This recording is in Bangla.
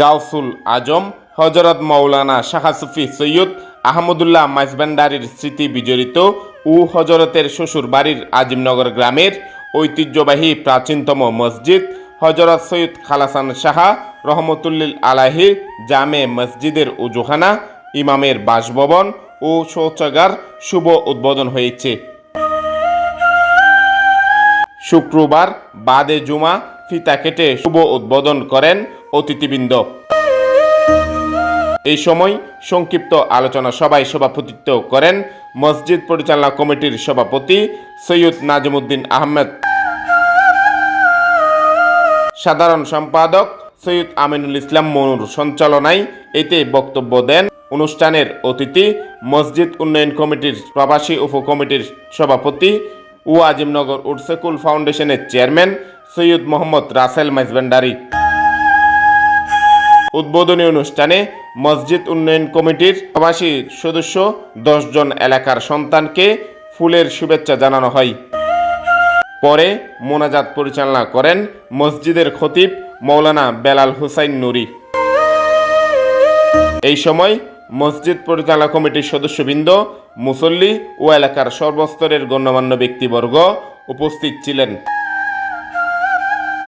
গাউসুল আজম হজরত মৌলানা শাহাসুফি সৈয়দ আহমদুল্লাহ মাইজবান্ডারির স্মৃতি বিজড়িত ও হজরতের শ্বশুর বাড়ির আজিমনগর গ্রামের ঐতিহ্যবাহী প্রাচীনতম মসজিদ হজরত সৈয়দ খালাসান সাহা রহমতুল্লিল আলাহি জামে মসজিদের উজুখানা ইমামের বাসভবন ও শৌচাগার শুভ উদ্বোধন হয়েছে। শুক্রবার বাদে জুমা ফিতা কেটে শুভ উদ্বোধন করেন অতিথিবৃন্দ। এই সময় সংক্ষিপ্ত আলোচনা সভায় সভাপতিত্ব করেন মসজিদ পরিচালনা কমিটির সভাপতি সৈয়দ নাজিমুদ্দিন আহমেদ। সাধারণ সম্পাদক সৈয়দ আমিনুল ইসলাম মনুর সঞ্চালনায় এতে বক্তব্য দেন অনুষ্ঠানের অতিথি মসজিদ উন্নয়ন কমিটির প্রবাসী উপকমিটির সভাপতি ও আজিমনগর উডসেকুল ফাউন্ডেশনের চেয়ারম্যান সৈয়দ মোহাম্মদ রাসেল মাইজবান্ডারি। উদ্বোধনী অনুষ্ঠানে মসজিদ উন্নয়ন কমিটির প্রবাসী সদস্য দশজন এলাকার সন্তানকে ফুলের শুভেচ্ছা জানানো হয়। পরে মোনাজাত পরিচালনা করেন মসজিদের খতিব মৌলানা বেলাল হুসাইন নুরি। এই সময় মসজিদ পরিচালনা কমিটির সদস্যবৃন্দ, মুসল্লি ও এলাকার সর্বস্তরের গণ্যমান্য ব্যক্তিবর্গ উপস্থিত ছিলেন।